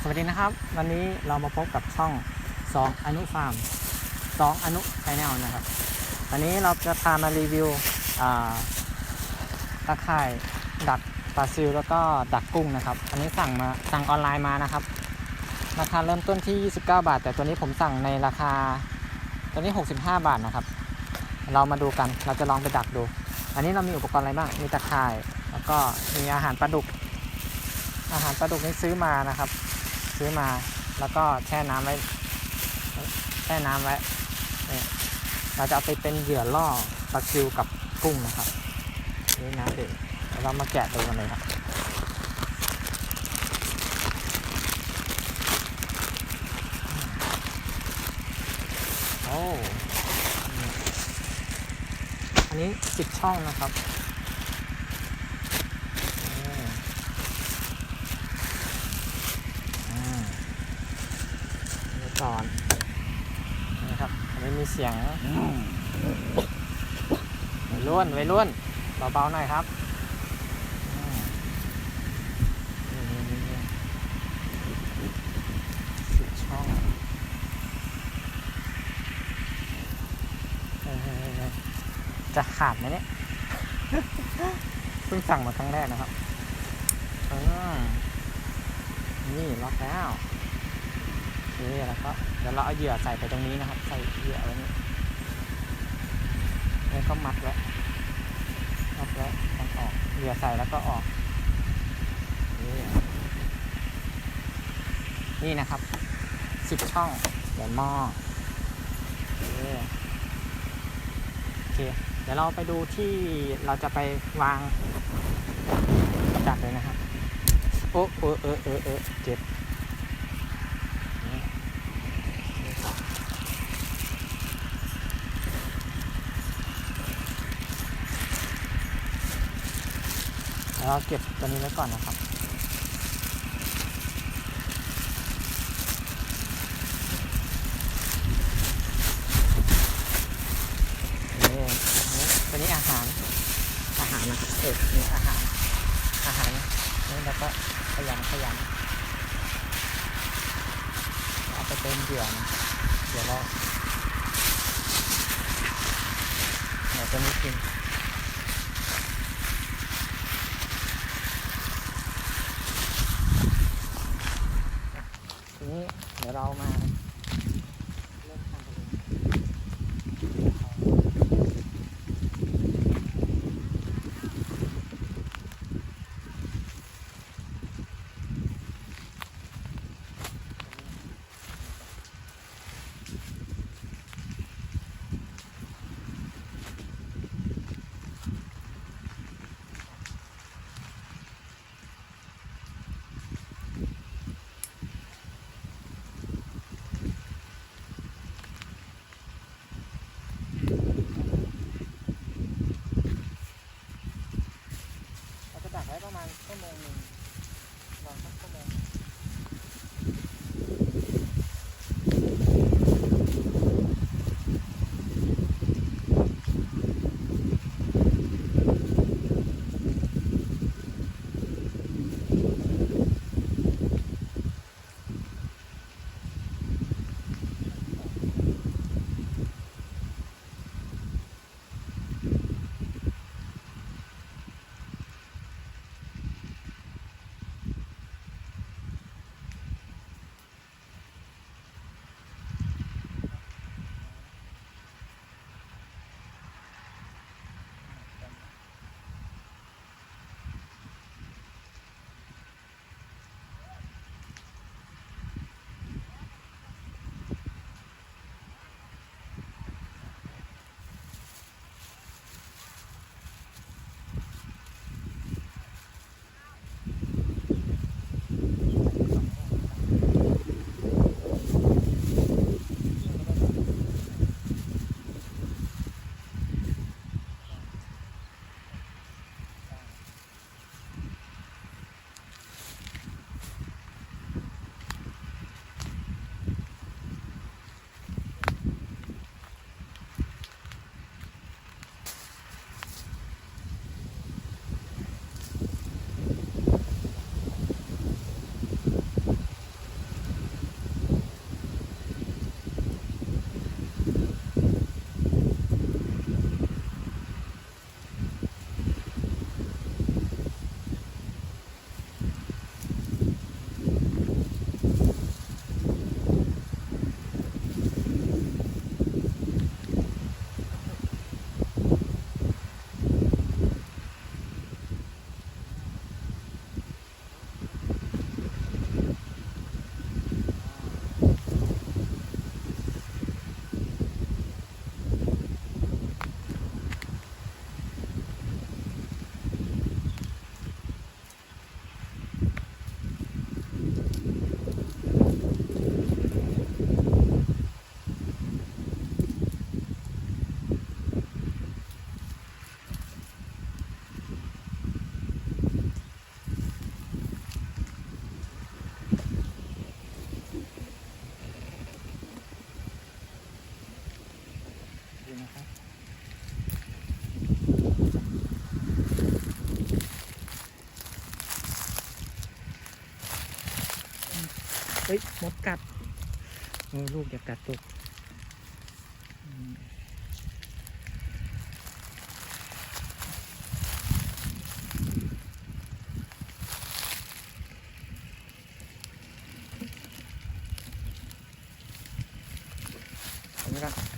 สวัสดีนะครับ วันนี้เรามาพบกับช่อง 2 อนุฟาร์ม 2 อนุไชแนลนะครับ วันนี้เราจะพามารีวิวตะข่ายดักปลาซิลแล้วก็ดักกุ้งนะครับ อันนี้สั่งมาสั่งออนไลน์มานะครับ ราคาเริ่มต้นที่ 29 บาท แต่ตัวนี้ผมสั่งในราคาตัวนี้ 65 บาทนะครับ เรามาดูกันเราจะลองไปดักดู อันนี้เรามีอุปกรณ์อะไรบ้าง มีตะข่าย แล้วก็มีอาหารปลาดุก อาหารปลาดุกนี่ซื้อมานะครับ ซื้อมาแล้วก็แช่น้ำไว้แช่น้ำไว้เราจะเอาไปเป็นเหยื่อล่อปลาซิวกับกุ้งนะครับนี่น้ำเดือดแล้วเรามาแกะดูกันเลยครับโอ้อันนี้สิบช่องนะครับนี่ อ่านี่ ก่อนนี่ครับไม่มีเสียงวัยรุ่นวัยรุ่นเบาๆหน่อยครับสิบช่องจะขาดไหมเนี่ยเพิ่งสั่งมาครั้งแรกนะครับนี่ล็อกแล้ว โอเคแล้วก็เดี๋ยวเราเอาเหยื่อใส่ไปตรงนี้นะครับ ใส่เหยื่อไว้นี่แล้วก็มัดไว้มัดไว้ต้องออกเหยื่อใส่แล้วก็ออก นี่นี่นะครับสิบช่องเดี๋ยวหม้อโอเค เดี๋ยวเราไปดูที่เราจะไปวางจัดเลยนะครับ โอ้เออเออเออเจ็บนี่แล้ว เราเก็บตัวนี้ไว้ก่อนนะครับ นี่ตัวนี้อาหาร อาหารนะครับเออนี่อาหาร อาหารนี่แล้วก็ขยำขยำเอาไปเป็นเหยื่อนะเดี๋ยวเราเดี๋ยวตัวนี้กิน ทีนี้เดี๋ยวเรามา ฮ้ยมดกัดเออลูกอย่ากัดตกอืมเอาไว้ก่อนเ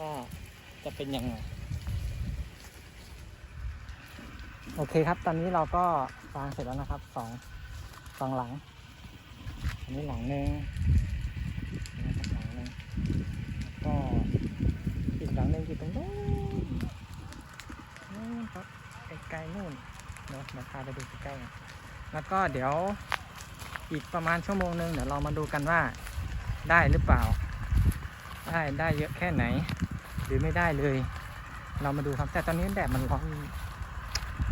ว่าจะเป็นยังไง โอเคครับ ตอนนี้เราก็วางเสร็จแล้วนะครับสองสองหลัง อันนี้หลังหนึ่งนะครับหลังหนึ่งก็อีกหลังหนึ่งอยู่ตรงนู้นนู่นครับไกลๆนู่นเดี๋ยวเดี๋ยวพาไปดูใกล้ๆแล้วก็เดี๋ยวอีกประมาณชั่วโมงหนึ่งเดี๋ยวเรามาดูกันว่าได้หรือเปล่า ได้ได้เยอะแค่ไหน หรือไม่ได้เลย เรามาดูครับ แต่ตอนนี้แดดมันร้อน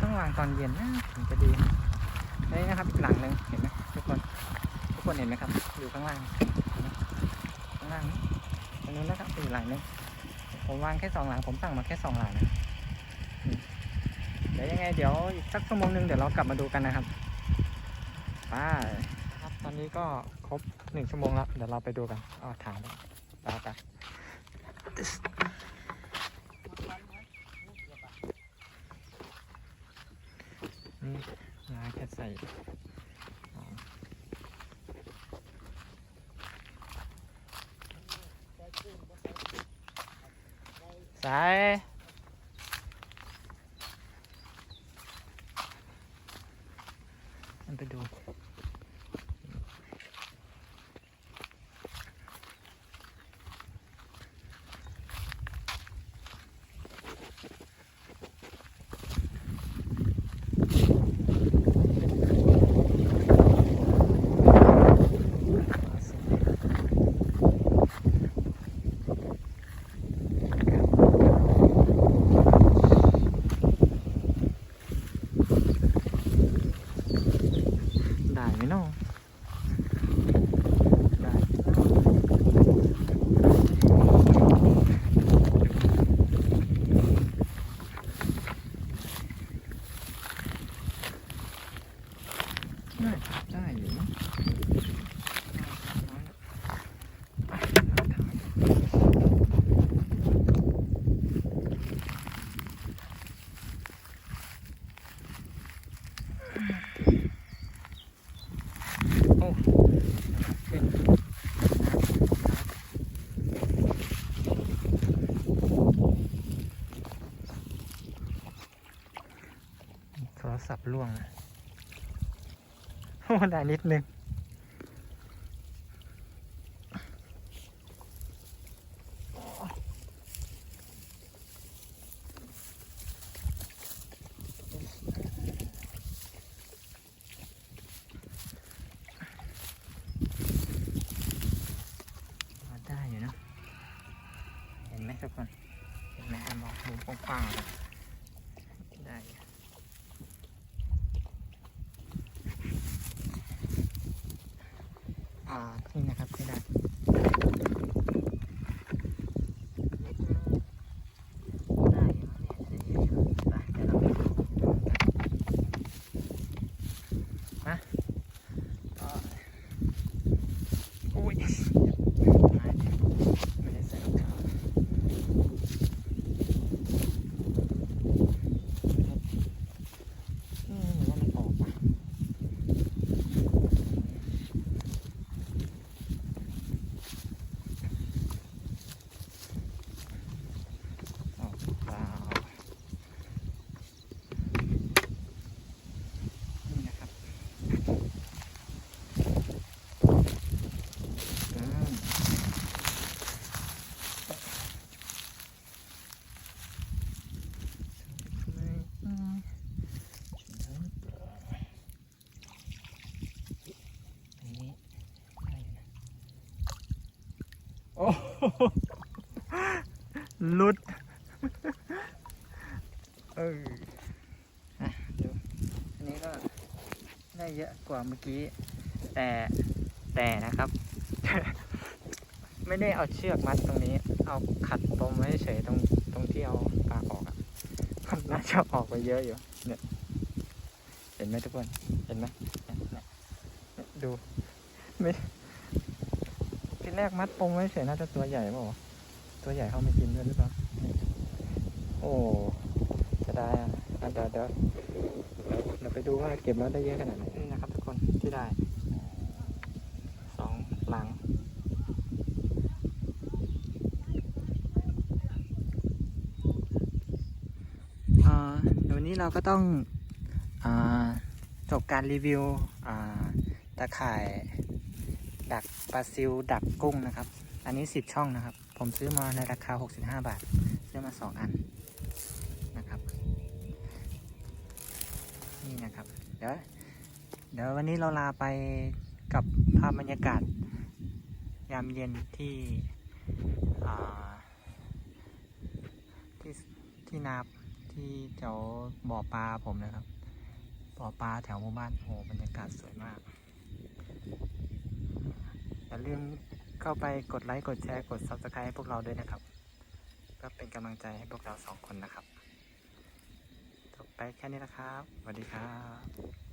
ต้องวางตอนเย็นนะถึงจะดีนี่นะครับอีกหลังหนึ่งเห็นไหมทุกคนทุกคนเห็นไหมครับอยู่ข้างล่างข้างล่างตรงนู้นนะครับอีกหลังหนึ่งผมวางแค่สองหลังผมสั่งมาแค่สองหลังนะเดี๋ยวยังไงเดี๋ยวอีกสักชั่วโมงหนึ่งเดี๋ยวเรากลับมาดูกันนะครับไป้าครับตอนนี้ก็ครบหนึ่งชั่วโมงแล้วเดี๋ยวเราไปดูกันอ๋อถาม ไปไปนี่นาแค่ใส่ใส่ know. ล่วงนะโอ้ได้นิดนึงได้อยู่นะเห็นไหมทุกคน เห็นไหมมองมุมกว้างๆเลยได้อยู่าดนี่นะครับที่ได้ได้อยู่เนี่ยได้เยอะอยู่ไปเดี๋ยวเราไปดูมาต่ออุ้ย ไม่ไม่ได้ใส่รองเท้าอืมหรือว่ามันออกว่ะออกเปล่านี่นะครับอืม อืมอันนี้ได้อยู่นะ โอ้โหหลุดเอออะดูอันนี้ก็ได้เยอะกว่าเมื่อกี้ แต่แต่นะครับ ไม่ได้เอาเชือกมัดตรงนี้ เอาขัดปมไว้เฉยตรงตรงที่เอาปลาออกอะมันน่าจะออกไปเยอะอยู่เนี่ยเห็นไหมทุกคน เห็นไหมดู ไม่ ทีแรกมัดปมไว้เฉยน่าจะตัวใหญ่เปล่าตัวใหญ่เข้ามากินด้วยหรือเปล่า โอ้จะได้อะเดี๋ยวเดี๋ยวเดี๋ยวไปดูว่าเก็บแล้วได้เยอะขนาดไหนนี่นะครับทุกคนที่ได้สองหลังอ่าเดี๋ยววันนี้เราก็ต้องอจบการรีวิวตะข่าย ดักปลาซิวดักกุ้งนะครับ อันนี้ 10 ช่องนะครับ ผมซื้อมาในราคา 65 บาท ซื้อมา 2 อันนะครับ นี่นะครับ เดี๋ยวเดี๋ยววันนี้เราลาไปกับภาพบรรยากาศ ยามเย็นที่ที่ที่นาที่แถวบ่อปลาผมนะครับบ่อปลาแถวหมู่บ้านโอ้โหบรรยากาศสวยมาก อย่าลืมเข้าไปกดไลค์ กดแชร์ กด Subscribe ให้พวกเราด้วยนะครับ ก็เป็นกำลังใจให้พวกเราสองคนนะครับ จบไปแค่นี้นะครับ สวัสดีครับ